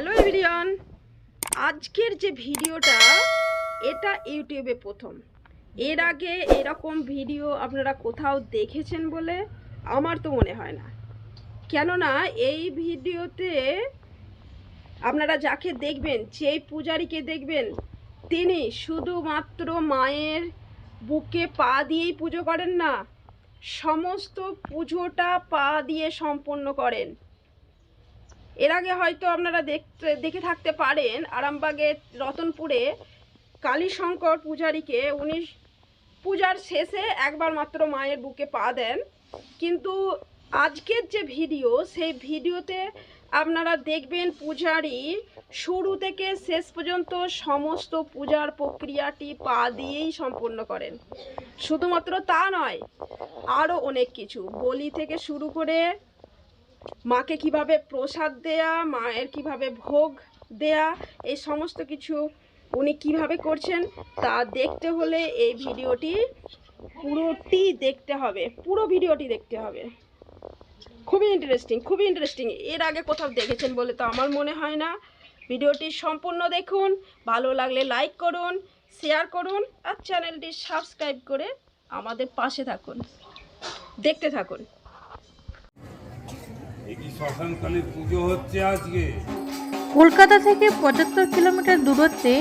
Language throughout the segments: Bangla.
Hello everyone. আজকের যে ভিডিওটা, এটা ইউটিউবে প্রথম। এর আগে এরকম ভিডিও আপনারা কোথাও দেখেছেন বলে আমার তো মনে হয় না। কেননা, এই ভিডিওতে আপনারা যাকে দেখবেন, যেই পূজারীকে দেখবেন, তিনি শুধুমাত্র মায়ের বুকে পা দিয়েই পুজো করেন না, সমস্ত পুজোটা পা দিয়ে সম্পন্ন করেন। এর আগে হয়তো আপনারা দেখতে, দেখে থাকতে পারেন আরামবাগের রতনপুরে কালীশঙ্কর পূজারীকে উনি পূজার শেষে একবার মাত্র মায়ের বুকে পা দেন। কিন্তু আজকের যে ভিডিও, সেই ভিডিওতে আপনারা দেখবেন পূজারি শুরু থেকে শেষ পর্যন্ত সমস্ত পূজার প্রক্রিয়াটি পা দিয়েই সম্পন্ন করেন। শুধুমাত্র তা নয়, আরও অনেক কিছু। বলি থেকে শুরু করে মাকে কীভাবে প্রসাদ দেয়া, মায়ের কীভাবে ভোগ দেয়া, এই সমস্ত কিছু উনি কীভাবে করছেন তা দেখতে হলে এই ভিডিওটি পুরোটি দেখতে হবে। পুরো ভিডিওটি দেখতে হবে। খুবই ইন্টারেস্টিং খুবই ইন্টারেস্টিং এর আগে কোথাও দেখেছেন বলে তো আমার মনে হয় না। ভিডিওটি সম্পূর্ণ দেখুন, ভালো লাগলে লাইক করুন শেয়ার করুন আর চ্যানেলটি সাবস্ক্রাইব করে আমাদের পাশে থাকুন। দেখতে থাকুন। পুজো হচ্ছে আজকে। কলকাতা থেকে পঁচাত্তর কিলোমিটার দূরত্বে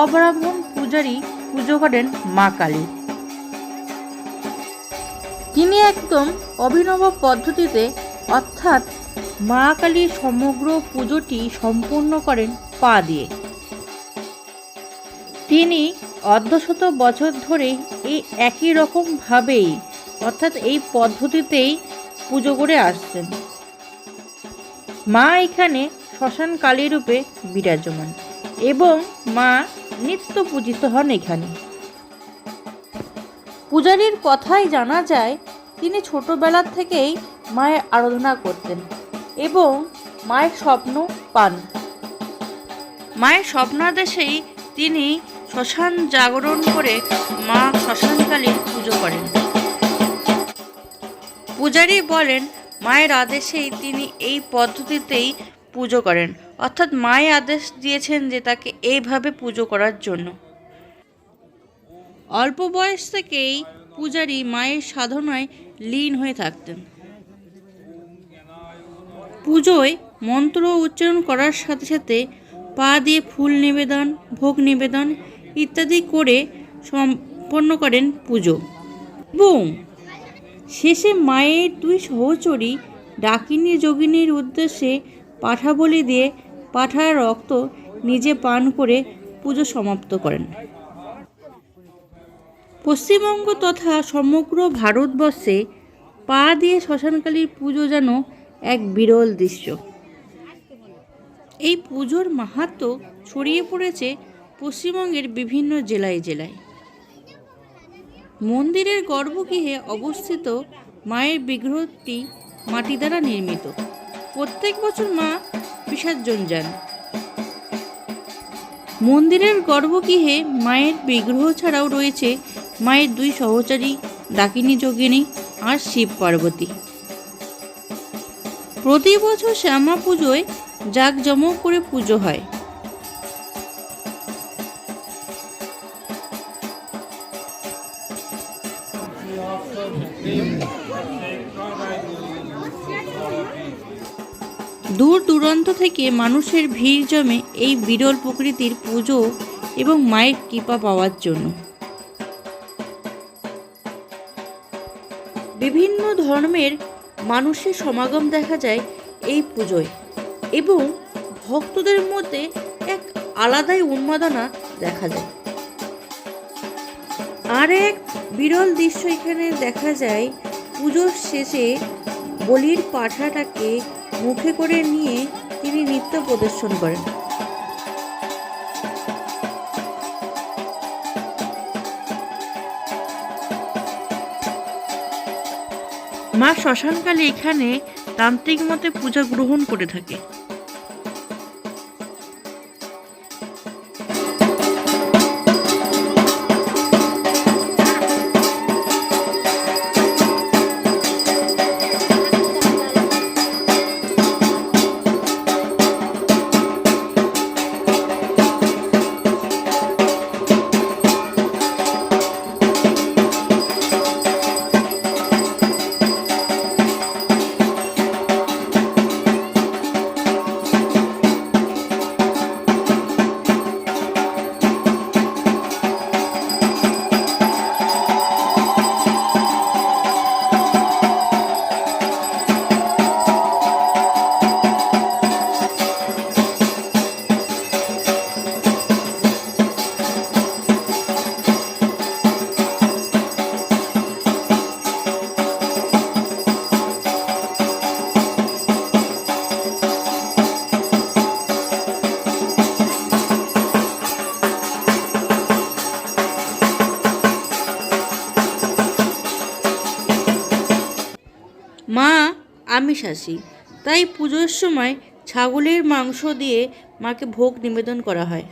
অব্রাহ্মণ পূজারী পুজো করেন মা কালী। তিনি একদম অভিনব পদ্ধতিতে অর্থাৎ মা কালীর সমগ্র পুজোটি সম্পূর্ণ করেন পা দিয়ে। তিনি অর্ধশত বছর ধরে এই একই রকমভাবেই অর্থাৎ এই পদ্ধতিতেই পুজো করে আসছেন। মা এখানে শ্মশান কালী রূপে বিরাজমান এবং মা নিত্য পূজিত হন এখানে। পূজারীর কথাই জানা যায়, তিনি ছোটবেলা থেকেই মায়ের আরাধনা করতেন এবং মায়ের স্বপ্ন পান। মায়ের স্বপ্নাদেশেই তিনি শ্মশান জাগরণ করে মা শ্মশানকালীর পুজো করেন। পূজারী বলেন মায়ের আদেশেই তিনি এই পদ্ধতিতেই পুজো করেন। অর্থাৎ মায়ের আদেশ দিয়েছেন যে তাকে এইভাবে পুজো করার জন্য। অল্প বয়স থেকেই পূজারী মায়ের সাধনায় লীন হয়ে থাকতেন। পুজোয় মন্ত্র উচ্চারণ করার সাথে সাথে পা দিয়ে ফুল নিবেদন, ভোগ নিবেদন ইত্যাদি করে সম্পন্ন করেন পুজো। এবং শেষে মায়ের দুই সহচরী ডাকিনী যোগিনীর উদ্দেশ্যে পাঠা বলি দিয়ে পাঠার রক্ত নিজে পান করে পুজো সমাপ্ত করেন। পশ্চিমবঙ্গ তথা সমগ্র ভারতবর্ষে পা দিয়ে শ্মশানকালীর পুজো যেন এক বিরল দৃশ্য। এই পুজোর মাহাত্ম ছড়িয়ে পড়েছে পশ্চিমবঙ্গের বিভিন্ন জেলায় জেলায়। মন্দিরের গর্ভগৃহে অবস্থিত মায়ের বিগ্রহটি মাটি দ্বারা নির্মিত। প্রত্যেক বছর মা বিসর্জন যান। মন্দিরের গর্ভগৃহে মায়ের বিগ্রহ ছাড়াও রয়েছে মায়ের দুই সহচারী ডাকিনী যোগিনী আর শিব পার্বতী। প্রতি বছর শ্যামা পুজোয় জাঁকজমক করে পুজো হয়। দূর দূরান্ত থেকে মানুষের ভিড় জমে এই বিরল প্রকৃতির পুজো এবং মায়ের কৃপা পাওয়ার জন্য। বিভিন্ন ধর্মের মানুষের সমাগম দেখা যায় এই পুজোয় এবং ভক্তদের মধ্যে এক আলাদাই উন্মাদনা দেখা যায়। আর এক বিরল দৃশ্য এখানে দেখা যায়। পুজোর শেষে বলির পাঠাটাকে মুখে করে নিয়ে তিনি নৃত্য প্রদর্শন করেন। মা শ্মশানকালে এখানে তান্ত্রিক মতে পূজা গ্রহণ করে থাকে। মা আমিষাসী তাই পুজোর সময় ছাগলের মাংস দিয়ে মাকে ভোগ নিবেদন করা হয়।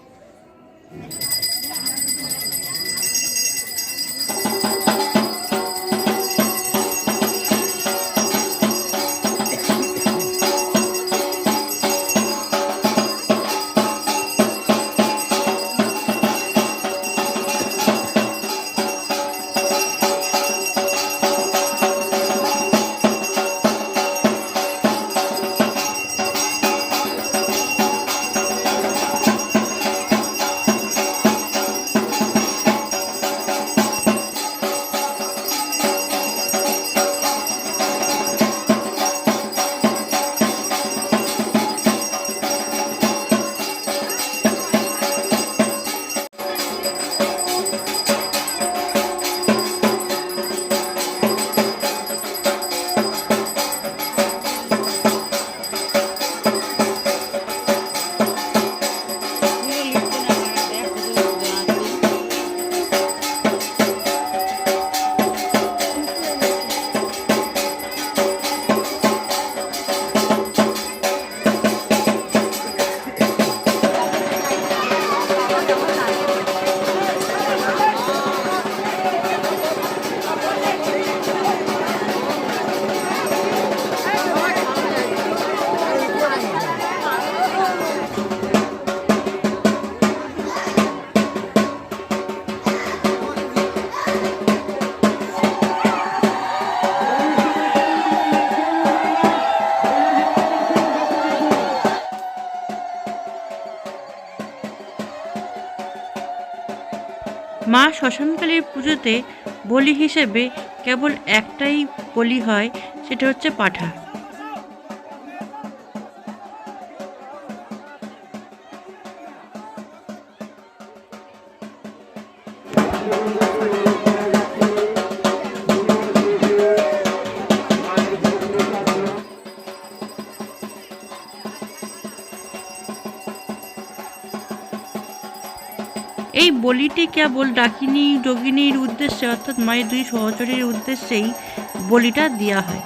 শ্মশানকালীর পুজোতে বলি হিসেবে কেবল একটাই বলি হয় সেটা হচ্ছে পাঠা। এই বলিটি কেবল ডাকিনী যোগিনীর উদ্দেশ্যে অর্থাৎ মায়ের দুই সহচরীর উদ্দেশ্যেই বলিটা দেওয়া হয়।